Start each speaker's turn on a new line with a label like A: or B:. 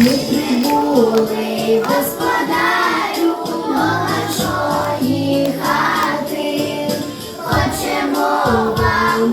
A: Ми прибули, господарю, до хати. Хочемо вам,